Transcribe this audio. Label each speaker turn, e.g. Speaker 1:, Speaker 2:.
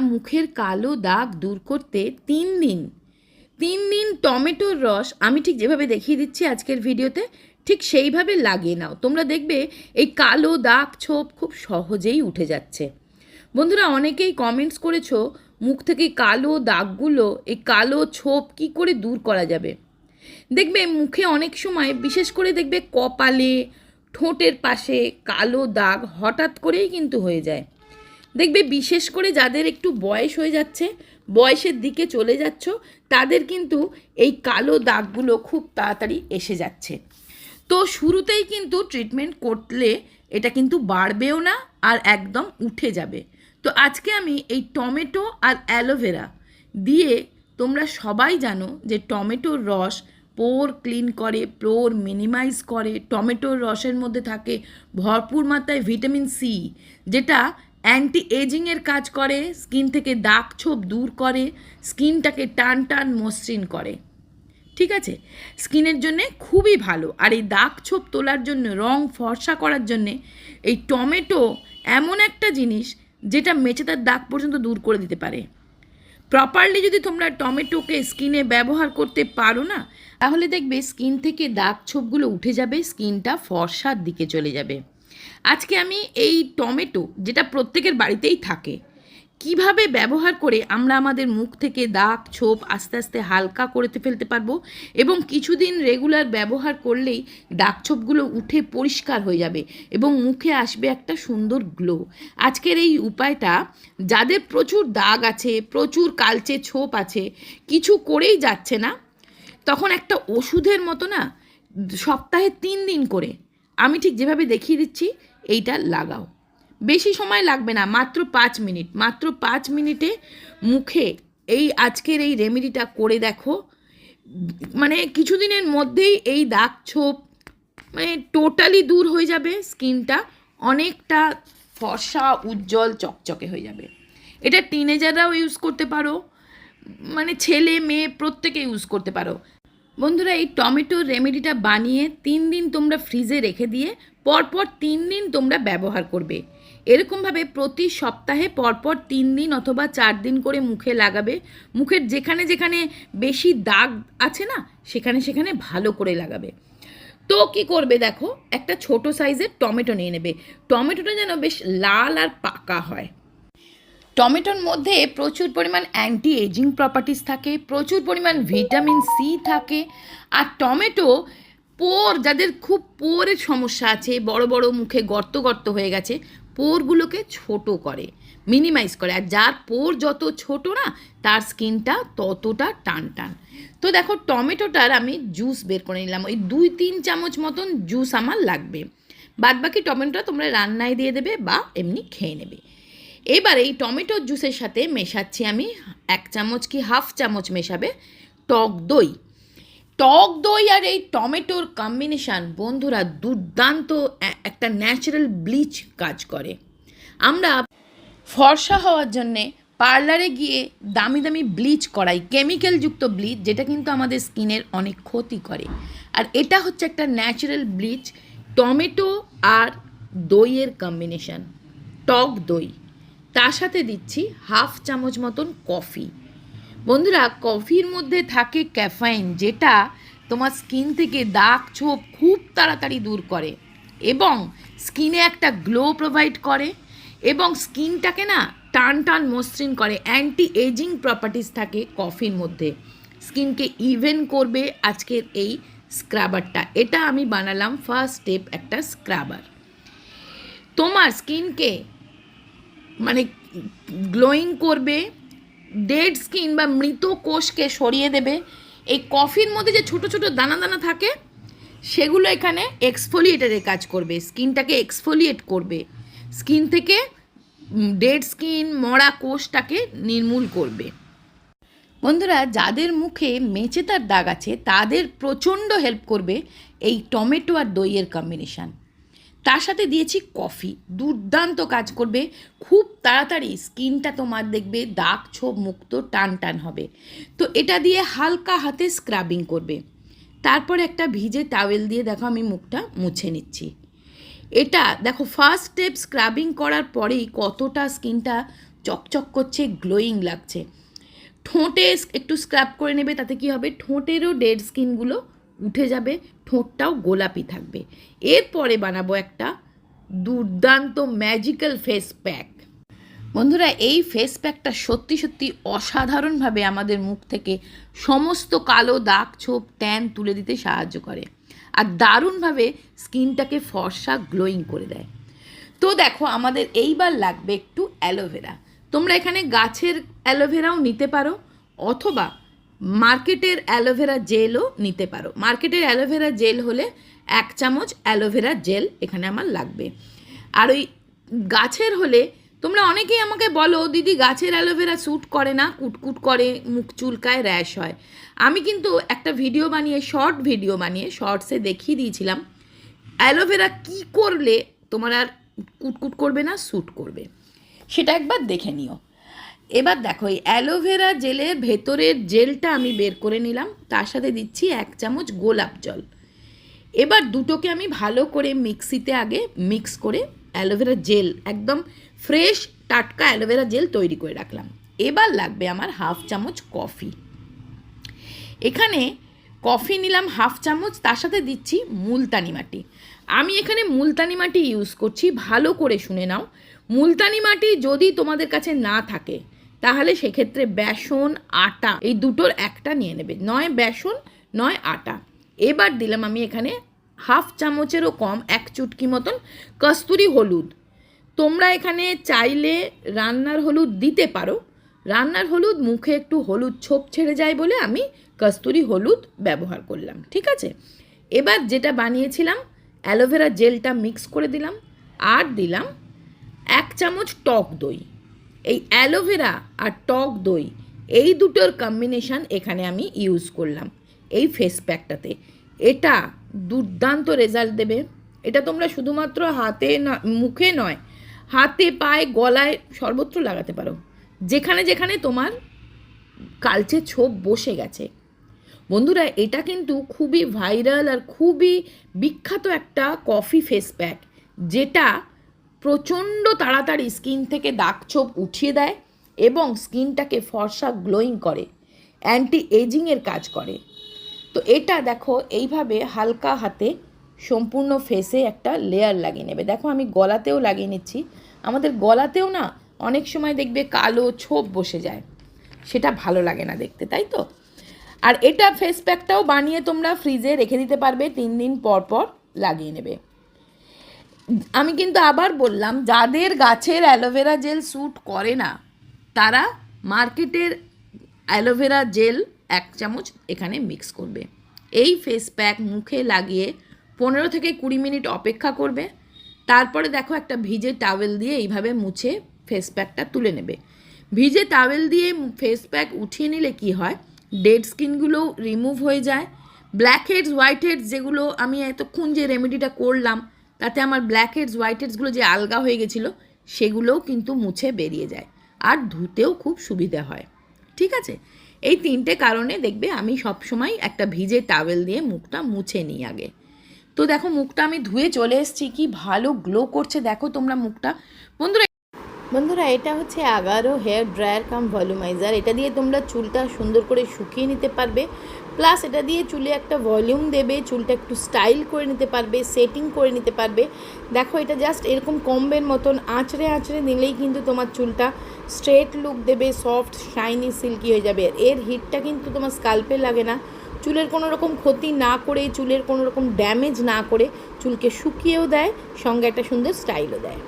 Speaker 1: মুখের কালো দাগ দূর করতে তিন দিন তিন দিন টমেটোর রস আমি ঠিক যেভাবে দেখিয়ে দিচ্ছি আজকের ভিডিওতে, ঠিক সেইভাবে লাগিয়ে নাও। তোমরা দেখবে এই কালো দাগ ছোপ খুব সহজেই উঠে যাচ্ছে। বন্ধুরা, অনেকেই কমেন্টস করেছ মুখ থেকে কালো দাগগুলো, এই কালো ছোপ কি করে দূর করা যাবে? দেখবে মুখে অনেক সময় বিশেষ করে দেখবে কপালে, ঠোঁটের পাশে কালো দাগ হঠাৎ করেই কিন্তু হয়ে যায়। দেখবে বিশেষ করে যাদের একটু বয়স হয়ে যাচ্ছে, বয়সের দিকে চলে যাচ্ছ, তাদের কিন্তু এই কালো দাগগুলো খুব তাড়াতাড়ি এসে যাচ্ছে। তো শুরুতেই কিন্তু ট্রিটমেন্ট করলে এটা কিন্তু বাড়বেও না আর একদম উঠে যাবে। তো আজকে আমি এই টমেটো আর অ্যালোভেরা দিয়ে তোমরা সবাই জানো যে টমেটোর রস পোর ক্লিন করে পোর মিনিমাইজ করে। টমেটোর রসের মধ্যে থাকে ভরপুর মাত্রায় ভিটামিন সি যেটা অ্যান্টি এজিংয়ের কাজ করে স্কিন থেকে দাগ ছোপ দূর করে স্কিনটাকে টান টান মসৃণ করে। ঠিক আছে? স্কিনের জন্য খুবই ভালো। আর এই দাগ ছোপ তোলার জন্য, রং ফর্সা করার জন্যে এই টমেটো এমন একটা জিনিস যেটা মেচেদার দাগ পর্যন্ত দূর করে দিতে পারে। প্রপারলি যদি তোমরা টমেটোকে স্কিনে ব্যবহার করতে পারো না, তাহলে দেখবে স্কিন থেকে দাগ ছোপগুলো উঠে যাবে স্কিনটা ফর্সার দিকে চলে যাবে। আজকে আমি এই টমেটো, যেটা প্রত্যেকের বাড়িতেই থাকে, কীভাবে ব্যবহার করে আমরা আমাদের মুখ থেকে দাগ, ছোপ আস্তে আস্তে হালকা করতে ফেলতে পারব এবং কিছুদিন রেগুলার ব্যবহার করলেই দাগ, ছোপগুলো উঠে পরিষ্কার হয়ে যাবে এবং মুখে আসবে একটা সুন্দর গ্লো আজকের এই উপায়টা, যাদের প্রচুর দাগ আছে, প্রচুর কালচে ছোপ আছে, কিছু করেই যাচ্ছে না, তখন একটা ওষুধের মতো না, সপ্তাহে তিন দিন করে আমি ঠিক যেভাবে দেখিয়ে দিচ্ছি, এইটা লাগাও। বেশি সময় লাগবে না, মাত্র পাঁচ মিনিট। মাত্র পাঁচ মিনিটে মুখে এই আজকের এই রেমেডিটা করে দেখো। মানে কিছুদিনের মধ্যেই এই দাগ ছোপ মানে টোটালি দূর হয়ে যাবে স্কিনটা, অনেকটা ফর্সা, উজ্জ্বল, চকচকে হয়ে যাবে। এটা টিনেজাররাও ইউজ করতে পারো মানে ছেলে, মেয়ে প্রত্যেকে ইউজ করতে পারো। বন্ধুরা, এই টমেটো রেমেডিটা বানিয়ে তিন দিন তোমরা ফ্রিজে রেখে দিয়ে পরপর তিন দিন তোমরা ব্যবহার করবে। এরকমভাবে প্রতি সপ্তাহে পরপর তিন দিন অথবা চার দিন করে মুখে লাগাবে। মুখের যেখানে যেখানে বেশি দাগ আছে না, সেখানে সেখানে ভালো করে লাগাবে। তো কি করবে দেখো, একটা ছোট সাইজের টমেটো নিয়ে নেবে। টমেটোটা যেন বেশ লাল আর পাকা হয়। টমেটোর মধ্যে প্রচুর পরিমাণ অ্যান্টি এজিং প্রপার্টিস থাকে, প্রচুর পরিমাণ ভিটামিন সি থাকে, আর টমেটো পোর, যাদের খুব পোরের সমস্যা আছে, বড় বড় মুখে গর্ত গর্ত হয়ে গেছে, পোরগুলোকে ছোট করে মিনিমাইজ করে, আর যার পোর যত ছোট না, তার স্কিনটা ততটা টান টান। তো দেখো, টমেটোটার আমি জুস বের করে নিলাম, ওই দুই তিন চামচ মতন জুস আমার লাগবে। বাদ বাকি টমেটোটা তোমরা রান্নায় দিয়ে দেবে বা এমনি খেয়ে নেবে। এবার এই টমেটোর জুসের সাথে মেশাচ্ছি আমি এক চামচ কি হাফ চামচ মেশাবে টক দই। টক দই আর এই টমেটোর কম্বিনেশান বন্ধুরা দুর্দান্ত একটা ন্যাচারাল ব্লিচ কাজ করে। আমরা ফর্সা হওয়ার জন্যে পার্লারে গিয়ে দামি দামি ব্লিচ করাই কেমিক্যালযুক্ত ব্লিচ যেটা কিন্তু আমাদের স্কিনের অনেক ক্ষতি করে। আর এটা হচ্ছে একটা ন্যাচারাল ব্লিচ টমেটো আর দইয়ের কম্বিনেশান টক দই। তার সাথে দিচ্ছি হাফ চামচ মতন কফি। বন্ধুরা, কফির মধ্যে থাকে ক্যাফাইন, যেটা তোমার স্কিন থেকে দাগ ছোপ খুব তাড়াতাড়ি দূর করে এবং স্কিনে একটা গ্লো প্রোভাইড করে এবং স্কিনটাকে না টান টান মসৃণ করে অ্যান্টি এজিং প্রপার্টিস থাকে কফির মধ্যে। স্কিনকে ইভেন করবে আজকের এই স্ক্রাবারটা। এটা আমি বানালাম ফার্স্ট স্টেপ একটা স্ক্রাবার। তোমার স্কিনকে মানে গ্লোয়িং করবে ডেড স্কিন বা মৃত কোষকে সরিয়ে দেবে, এই কফির মধ্যে যে ছোট ছোট দানা দানা থাকে, সেগুলো এখানে এক্সফোলিয়েটারের কাজ করবে স্কিনটাকে এক্সফোলিয়েট করবে স্কিন থেকে ডেড স্কিন মরা কোষটাকে নির্মূল করবে। বন্ধুরা, যাদের মুখে মেচেতার দাগ আছে, তাদের প্রচণ্ড হেল্প করবে এই টমেটো আর দইয়ের কম্বিনেশান তার সাথে দিয়েছি কফি। দুর্দান্ত কাজ করবে। খুব তাড়াতাড়ি স্কিনটা তোমার দেখবে দাগ, ছোপ মুক্ত, টান টান হবে। তো এটা দিয়ে হালকা হাতে স্ক্রাবিং করবে। তারপর একটা ভিজে টাওয়েল দিয়ে দেখো আমি মুখটা মুছে নিচ্ছি। এটা দেখো ফার্স্ট স্টেপ স্ক্রাবিং করার পরেই কতটা স্কিনটা চকচক করছে গ্লোয়িং লাগছে। ঠোঁটে একটু স্ক্রাব করে নেবে, তাতে কি হবে? ঠোঁটেরও ডেড স্কিনগুলো উঠে যাবে, ঠোঁটটাও গোলাপি থাকবে। এরপরে বানাবো একটা দুর্দান্ত ম্যাজিক্যাল ফেস প্যাক বন্ধুরা, এই ফেস প্যাকটা সত্যি সত্যি অসাধারণভাবে আমাদের মুখ থেকে সমস্ত কালো দাগ ছোপ ট্যান তুলে দিতে সাহায্য করে আর দারুণভাবে স্কিনটাকে ফর্সা গ্লোয়িং করে দেয়। তো দেখো, আমাদের এইবার লাগবে একটু অ্যালোভেরা। তোমরা এখানে গাছের অ্যালোভেরাও নিতে পারো, অথবা মার্কেটের অ্যালোভেরা জেলও নিতে পারো। মার্কেটের অ্যালোভেরা জেল হলে এক চামচ অ্যালোভেরা জেল এখানে আমার লাগবে। আর ওই গাছের হলে তোমরা অনেকেই আমাকে বলো, দিদি, গাছের অ্যালোভেরা স্যুট করে না, কুটকুট করে, মুখ চুলকায় র্যাশ হয়। আমি কিন্তু একটা ভিডিও বানিয়ে, শর্ট ভিডিও বানিয়ে, শর্টসে দেখিয়ে দিয়েছিলাম। অ্যালোভেরা কি করলে তোমার আর কুটকুট করবে না, স্যুট করবে? সেটা একবার দেখে নিও। এবার দেখো, এই অ্যালোভেরা জেলের ভেতরের জেলটা আমি বের করে নিলাম। তার সাথে দিচ্ছি এক চামচ গোলাপ জল। এবার দুটোকে আমি ভালো করে মিক্সিতে আগে মিক্স করে অ্যালোভেরা জেল একদম ফ্রেশ টাটকা অ্যালোভেরা জেল তৈরি করে রাখলাম। এবার লাগবে আমার হাফ চামচ কফি এখানে কফি নিলাম হাফ চামচ, তার সাথে দিচ্ছি মুলতানি মাটি। আমি এখানে মুলতানি মাটি ইউজ করছি, ভালো করে শুনে নাও। মুলতানি মাটি যদি তোমাদের কাছে না থাকে তাহলে সেক্ষেত্রে বেসন, আটা, এই দুটোর একটা নিয়ে নেবে। নয় বেসন, নয় আটা। এবার দিলাম আমি এখানে হাফ চামচেরও কম, এক চুটকি মতন কস্তুরি হলুদ। তোমরা এখানে চাইলে রান্নার হলুদ দিতে পারো। রান্নার হলুদ মুখে একটু হলুদ ছোপ ছেড়ে যায় বলে আমি কস্তুরি হলুদ ব্যবহার করলাম, ঠিক আছে? এবার যেটা বানিয়েছিলাম, অ্যালোভেরা জেলটা মিক্স করে দিলাম। আর দিলাম এক চামচ টক দই। এই অ্যালোভেরা আর টক দই, এই দুটোর কম্বিনেশান এখানে আমি ইউজ করলাম এই ফেস প্যাকটাতে এটা দুর্দান্ত রেজাল্ট দেবে। এটা তোমরা শুধুমাত্র হাতে না, মুখে নয়, হাতে, পায়ে, গলায় সর্বত্র লাগাতে পারো। যেখানে যেখানে তোমার কালচে ছোপ বসে গেছে। বন্ধুরা, এটা কিন্তু খুবই ভাইরাল আর খুবই বিখ্যাত একটা কফি ফেস প্যাক যেটা প্রচণ্ড তাড়াতাড়ি স্কিন থেকে দাগ ছোপ উঠিয়ে দেয় এবং স্কিনটাকে ফর্সা গ্লোয়িং করে অ্যান্টি এজিংয়ের কাজ করে। তো এটা দেখো, এইভাবে হালকা হাতে সম্পূর্ণ ফেসে একটা লেয়ার লাগিয়ে নেবে। দেখো, আমি গলাতেও লাগিয়ে নিচ্ছি। আমাদের গলাতেও না, অনেক সময় দেখবে কালো ছোপ বসে যায়। সেটা ভালো লাগে না দেখতে, তাই তো? আর এটা ফেস প্যাকটাও বানিয়ে তোমরা ফ্রিজে রেখে দিতে পারবে, তিন দিন পর পর লাগিয়ে নেবে। আমি কিন্তু আবার বললাম, যাদের গাছের অ্যালোভেরা জেল স্যুট করে না, তারা মার্কেটের অ্যালোভেরা জেল এক চামচ এখানে মিক্স করবে। এই ফেস প্যাক মুখে লাগিয়ে পনেরো থেকে কুড়ি মিনিট অপেক্ষা করবে। তারপরে দেখো একটা ভিজে টাওয়েল দিয়ে এইভাবে মুছে ফেস প্যাকটা তুলে নেবে। ভিজে টাওয়েল দিয়ে ফেস প্যাক উঠিয়ে নিলে কি হয়? ডেড স্কিনগুলো রিমুভ হয়ে যায়। ব্ল্যাক হেডস হোয়াইট হেডস যেগুলো আমি এতক্ষণ যে রেমেডিটা করলাম তাতে আমার ব্ল্যাক হেডস হোয়াইট হেডসগুলো যে আলগা হয়ে গেছিল, সেগুলোও কিন্তু মুছে বেরিয়ে যায়। আর ধুতেও খুব সুবিধা হয়। ঠিক আছে? এই তিনটে কারণে দেখবে আমি সবসময় একটা ভিজে টাওয়েল দিয়ে মুখটা মুছে নিই আগে। তো দেখো, মুখটা আমি ধুয়ে চলে এসেছি। কি ভালো গ্লো করছে। দেখো তোমরা মুখটা। বন্ধুরা বন্ধুরা, এটা হচ্ছে Agaro hair dryer cum volumizer এটা দিয়ে তোমরা চুলটা সুন্দর করে শুকিয়ে নিতে পারবে। প্লাস এটা দিয়ে চুলে একটা ভলিউম দেবে, চুলটা একটু স্টাইল করে নিতে পারবে সেটিং করে নিতে পারবে। দেখো, এটা জাস্ট এরকম কম্বের মতন আঁচড়ে আঁচড়ে নিলেই কিন্তু তোমার চুলটা স্ট্রেট লুক দেবে সফট শাইনি সিল্কি হয়ে যাবে। এর হিটটা কিন্তু তোমার স্কাল্পে লাগে না। চুলের কোনো রকম ক্ষতি না করে, চুলের কোনো রকম ড্যামেজ না করে চুলকে শুকিয়েও দেয়, সঙ্গে একটা সুন্দর স্টাইলও দেয়।